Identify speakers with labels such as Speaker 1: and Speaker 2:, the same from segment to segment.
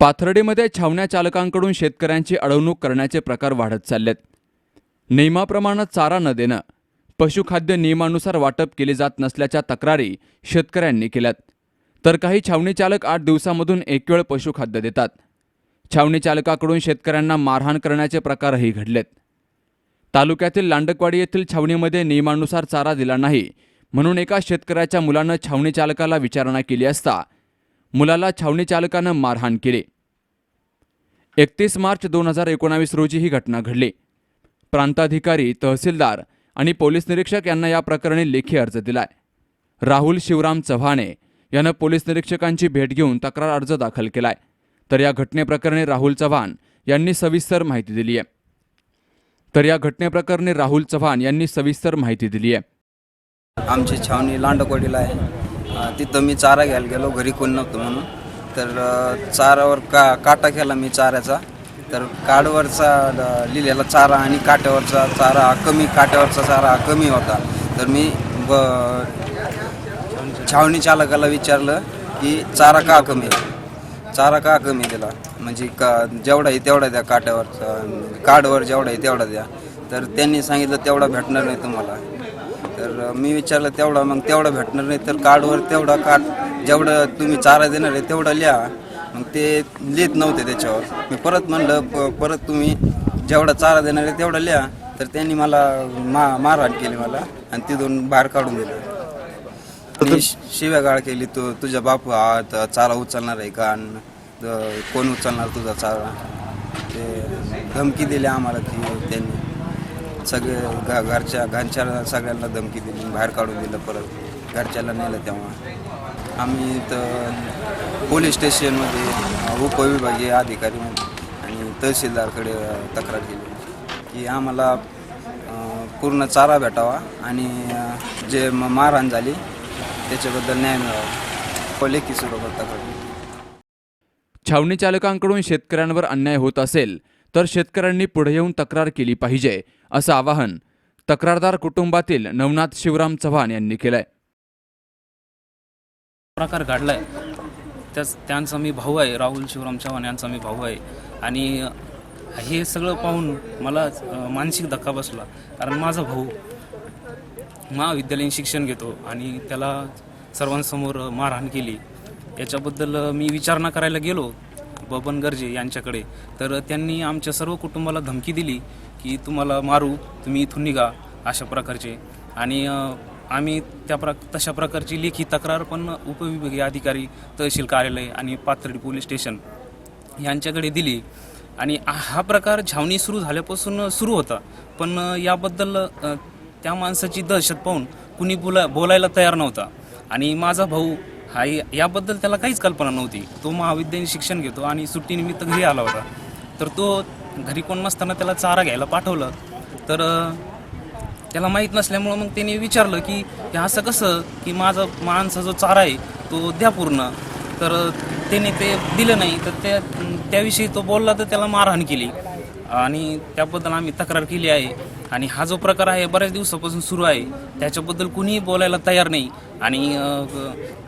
Speaker 1: पाथर्डीमध्ये छावण्या चालकांकडून शेतकऱ्यांची अडवणूक करण्याचे प्रकार वाढत चाललेत. नियमाप्रमाणे चारा न देणं पशुखाद्य नियमानुसार वाटप केले जात नसल्याच्या तक्रारी शेतकऱ्यांनी केल्यात. तर काही छावणी चालक आठ दिवसामधून एक वेळ पशुखाद्य देतात. छावणी चालकाकडून शेतकऱ्यांना मारहाण करण्याचे प्रकारही घडलेत. तालुक्यातील लांडकवाडी येथील छावणीमध्ये नियमानुसार चारा दिला नाही म्हणून एका शेतकऱ्याच्या मुलानं छावणी चालकाला विचारणा केली असता मुलाला छावणी चालकानं मारहाण केले. एकतीस मार्च दोन हजार एकोणावीस रोजी ही घटना घडली. प्रांताधिकारी तहसीलदार आणि पोलीस निरीक्षक यांना या प्रकरणी लेखी अर्ज दिलाय. राहुल शिवराम चव्हाणे यानं पोलीस निरीक्षकांची भेट घेऊन तक्रार अर्ज दाखल केलाय. तर या घटनेप्रकरणी राहुल चव्हाण यांनी सविस्तर माहिती दिली आहे. तर या घटनेप्रकरणी राहुल चव्हाण यांनी सविस्तर माहिती दिली आहे.
Speaker 2: आमची छावणी लांडकोडीला आहे. तिथं मी चारा घ्यायला गेलो घरी कोण नव्हतं म्हणून. तर चारावर का काटा केला मी चाऱ्याचा. तर काडवरचा लिहिलेला चारा आणि काट्यावरचा चारा हा कमी काट्यावरचा चारा हा कमी होता. तर मी ब छावणी चालकाला विचारलं की चारा का कमी आहे चारा का कमी दिला म्हणजे का जेवढा आहे तेवढा द्या काट्यावरचा कार्डवर जेवढा आहे तेवढा द्या. तर त्यांनी सांगितलं तेवढा भेटणार नाही तुम्हाला. तर मी विचारलं तेवढा मग तेवढा भेटणार नाही तर कार्डवर तेवढा कार्ड जेवढं तुम्ही चारा देणार आहे तेवढं लिहा. मग ते लिहित नव्हते त्याच्यावर. मी परत म्हणलं प- परत तुम्ही जेवढा चारा देणार आहे तेवढा लिहा. तर त्यांनी मला मा मारहाण केली मला आणि तिथून बाहेर काढून दिलं. मी शि- शिव्यागाळ केली तू तुझ्या बापू हा चारा उचलणार आहे का? आणि कोण उचलणार तुझा चारा? ते धमकी दिली आम्हाला की त्यांनी. सगळे घ घरच्या घरच्या सगळ्यांना धमकी दिली बाहेर काढून दिलं परत. घरच्याला नेलं तेव्हा. आम्ही तर पोलीस स्टेशनमध्ये उपविभागीय अधिकारी आणि तहसीलदारकडे तक्रार केली. की आम्हाला पूर्ण चारा भेटावा आणि जे म- मारहाण झाली त्याच्याबद्दल न्याय मिळावा. लेखी स्वरूपात तक्रार.
Speaker 1: छावणी चालकांकडून शेतकऱ्यांवर अन्याय होत असेल तर शेतकऱ्यांनी पुढे येऊन तक्रार केली पाहिजे असं आवाहन तक्रारदार कुटुंबातील नवनाथ शिवराम चव्हाण यांनी केलंय.
Speaker 3: प्रकार घडलाय. त्याच त्यांचा मी भाऊ आहे राहुल शिवराम चव्हाण यांचा मी भाऊ आहे. आणि हे सगळं पाहून मला मानसिक धक्का बसला. कारण माझा भाऊ महाविद्यालयीन शिक्षण घेतो आणि त्याला सर्वांसमोर मारहाण केली. याच्याबद्दल मी विचारणा करायला गेलो. बबन गर्जे यांच्याकडे. तर त्यांनी आमच्या सर्व कुटुंबाला धमकी दिली की तुम्हाला मारू तुम्ही इथून निघा अशा प्रकारचे. आणि आम्ही त्या प्र तशा प्रकारची लेखी तक्रार पण उपविभागीय अधिकारी तहसील कार्यालय आणि पाथर्डी पोलीस स्टेशन यांच्याकडे दिली. आणि हा प्रकार छावणी सुरू झाल्यापासून सुरू होता. पण याबद्दल त्या माणसाची दहशत पाहून कुणी बोला बोलायला तयार नव्हता. आणि माझा भाऊ हा याबद्दल त्याला काहीच कल्पना नव्हती. तो महाविद्यालयीन शिक्षण घेतो आणि सुट्टीनिमित्त घरी आला होता. तर तो घरी कोण नसताना त्याला चारा घ्यायला पाठवलं. तर त्याला माहीत नसल्यामुळं मग त्याने विचारलं की हे असं कसं? की माझा माणसा जो चारा आहे तो द्या पूर्ण. तर त्याने ते दिलं नाही. तर त्या त्याविषयी तो बोलला तर त्याला मारहाण केली. आणि त्याबद्दल आम्ही तक्रार केली आहे. आणि हा जो प्रकार आहे बऱ्याच दिवसापासून सुरू आहे त्याच्याबद्दल कुणीही बोलायला तयार नाही. आणि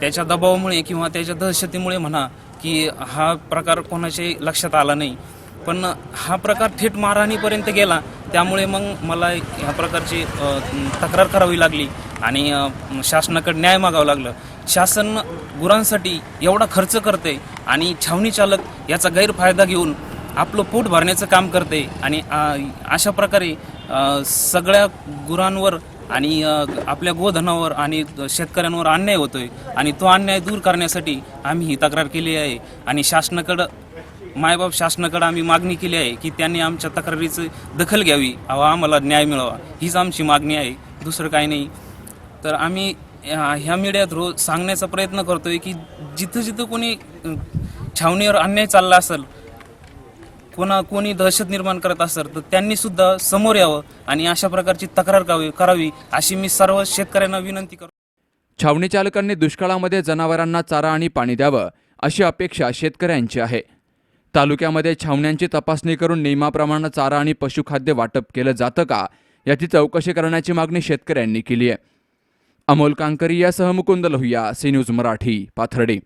Speaker 3: त्याच्या दबावामुळे किंवा त्याच्या दहशतीमुळे म्हणा की हा प्रकार कोणाच्याही लक्षात आला नाही. पण हा प्रकार थेट मारहाणीपर्यंत गेला त्यामुळे मग मला ह्या प्रकारची तक्रार करावी लागली आणि शासनाकडे न्याय मागावं लागलं. शासन गुरांसाठी एवढा खर्च करते आणि छावणी चालक याचा गैरफायदा घेऊन आपलं पोट भरण्याचं काम करते आणि अशा प्रकारे सगळ्या गुरांवर आणि आपल्या गोधनावर आणि शेतकऱ्यांवर अन्याय होतोय आणि तो अन्याय दूर करण्यासाठी आम्ही ही तक्रार केली आहे. आणि शासनाकडं मायबाप शासनाकडं आम्ही मागणी केली आहे की त्यांनी आमच्या तक्रारीचं दखल घ्यावी. व आम्हाला न्याय मिळावा. हीच आमची मागणी आहे. दुसरं काही नाही. तर आम्ही ह्या मीडिया मीडियात रोज सांगण्याचा प्रयत्न करतोय की जिथं जिथं कोणी छावणीवर अन्याय चालला असेल कोणा कोणी दहशत निर्माण करत असेल तर त्यांनी सुद्धा समोर यावं आणि अशा प्रकारची तक्रार करावी करावी अशी मी सर्व शेतकऱ्यांना विनंती करतो.
Speaker 1: छावणी चालकांनी दुष्काळामध्ये जनावरांना चारा आणि पाणी द्यावं अशी अपेक्षा शेतकऱ्यांची आहे. तालुक्यामध्ये छावण्यांची तपासणी करून नियमाप्रमाणे चारा आणि पशुखाद्य वाटप केलं जातं का याची चौकशी करण्याची मागणी शेतकऱ्यांनी केली आहे. अमोल कांकरी यासह मुकुंद लोहिया सी न्यूज मराठी पाथर्डी.